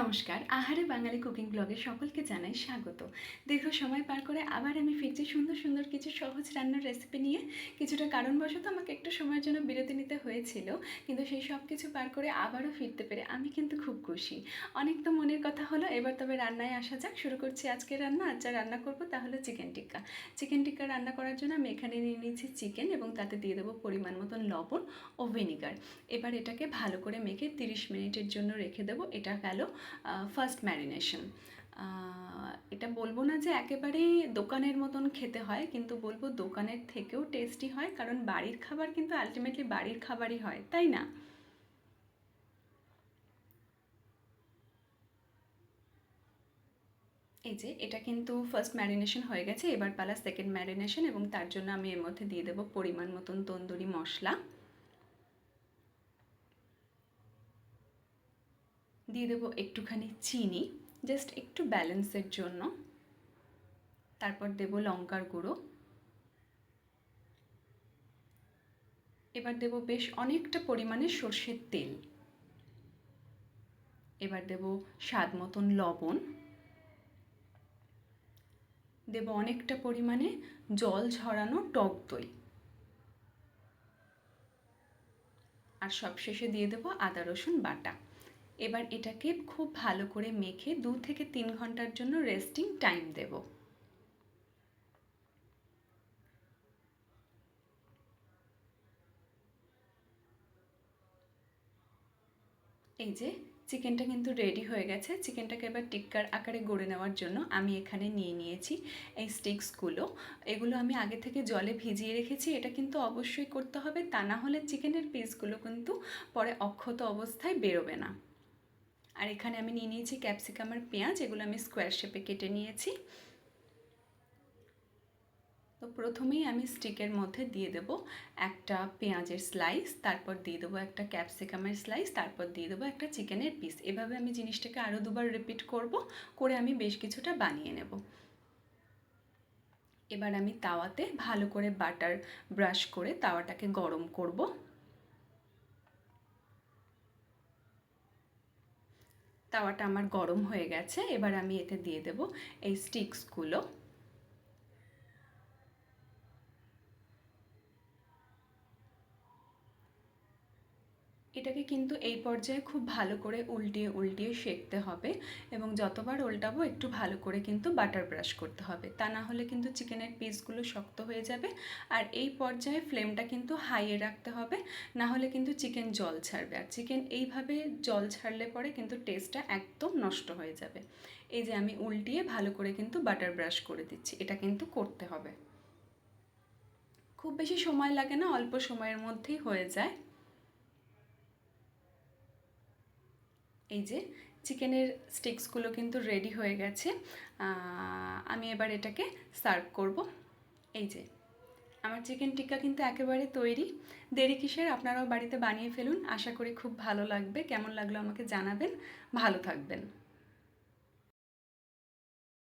নমস্কার, আহারে বাঙালি কুকিং ব্লগে সকলকে জানাই স্বাগত। দীর্ঘ সময় পার করে আবার আমি ফিরছি সুন্দর সুন্দর কিছু সহজ রান্নার রেসিপি নিয়ে। কিছুটা কারণবশত আমাকে একটু সময়ের জন্য বিরতি নিতে হয়েছিল, কিন্তু সেই সব কিছু পার করে আবারও ফিরতে পেরে আমি কিন্তু খুব খুশি। অনেক তো মনের কথা হলো, এবার তবে রান্নায় আসা যাক। শুরু করছি আজকে রান্না আজ যা রান্না করব তা হলো চিকেন টিক্কা চিকেন টিক্কা রান্না করার জন্য আমি এখানে নিয়ে নিয়েছি চিকেন এবং তাতে দিয়ে দেবো পরিমাণ মতন লবণ ও ভিনিগার এবার এটাকে ভালো করে মেখে তিরিশ মিনিটের জন্য রেখে দেবো, এটা গেল ফার্স্ট ম্যারিনেশন এটা বলব না যে একেবারেই দোকানের মতন খেতে হয়, কিন্তু বলব দোকানের থেকেও টেস্টি হয়, কারণ বাড়ির খাবার কিন্তু আলটিমেটলি বাড়ির খাবারই হয়, তাই না? এই যে, এটা কিন্তু ফার্স্ট ম্যারিনেশন হয়ে গেছে, এবার পালা সেকেন্ড ম্যারিনেশন এবং তার জন্য আমি এর মধ্যে দিয়ে দেবো পরিমাণ মতন তন্দুরি মশলা। দিয়ে দেবো একটুখানি চিনি জাস্ট একটু ব্যালেন্সের জন্য। তারপর দেব লঙ্কার গুঁড়ো। এবার দেব বেশ অনেকটা পরিমাণে সর্ষের তেল। এবার দেব স্বাদ মতন লবণ। দেব অনেকটা পরিমাণে জল ঝরানো টক দই। আর সবশেষে দিয়ে দেবো আদা রসুন বাটা। এবার এটাকে খুব ভালো করে মেখে দু থেকে তিন ঘণ্টার জন্য রেস্টিং টাইম দেব। এই যে চিকেনটা কিন্তু রেডি হয়ে গেছে। চিকেনটাকে এবার টিক্কার আকারে গড়ে নেওয়ার জন্য আমি এখানে নিয়ে নিয়েছি এই স্টিক্সগুলো এগুলো আমি আগে থেকে জলে ভিজিয়ে রেখেছি, এটা কিন্তু অবশ্যই করতে হবে। তা না হলে চিকেনের পিসগুলো কিন্তু পরে অক্ষত অবস্থায় বেরোবে না। আর এখানে আমি নিয়ে নিয়েছি ক্যাপসিকাম আর পেঁয়াজ, এগুলো আমি স্কোয়ার শেপে কেটে নিয়েছি। তো প্রথমেই আমি স্টিকের মধ্যে দিয়ে দেব একটা পেঁয়াজের স্লাইস তারপর দিয়ে দেবো একটা ক্যাপসিকামের স্লাইস তারপর দিয়ে দেবো একটা চিকেনের পিস এভাবে আমি জিনিসটাকে আরও দুবার রিপিট করব, করে আমি বেশ কিছুটা বানিয়ে নেব। এবার আমি তাওয়াতে ভালো করে বাটার ব্রাশ করে তাওয়াটাকে গরম করব। তাওয়াটা আমার গরম হয়ে গেছে এবার আমি এতে দিয়ে দেব এই স্টিক্সগুলো এটাকে কিন্তু এই পর্যায়ে খুব ভালো করে উল্টিয়ে উল্টিয়ে শেখতে হবে এবং যতবার উল্টাবো একটু ভালো করে কিন্তু বাটার ব্রাশ করতে হবে। তা না হলে কিন্তু চিকেনের পিসগুলো শক্ত হয়ে যাবে আর এই পর্যায়ে ফ্লেমটা কিন্তু হাইয়ে রাখতে হবে, না হলে কিন্তু চিকেন জল ছাড়বে আর চিকেন এইভাবে জল ছাড়লে পরে কিন্তু টেস্টটা একদম নষ্ট হয়ে যাবে। এই যে আমি উল্টিয়ে ভালো করে কিন্তু বাটার ব্রাশ করে দিচ্ছি, এটা কিন্তু করতে হবে। খুব বেশি সময় লাগে না, অল্প সময়ের মধ্যেই হয়ে যায়। এই যে চিকেনের স্টিক্সগুলো কিন্তু রেডি হয়ে গেছে। আমি এবার এটাকে সার্ভ করব। এই যে, আমার চিকেন টিক্কা কিন্তু একেবারে তৈরি। দেরি কিসের? আপনারাও বাড়িতে বানিয়ে ফেলুন। আশা করি খুব ভালো লাগবে। কেমন লাগল আমাকে জানাবেন। ভালো থাকবেন।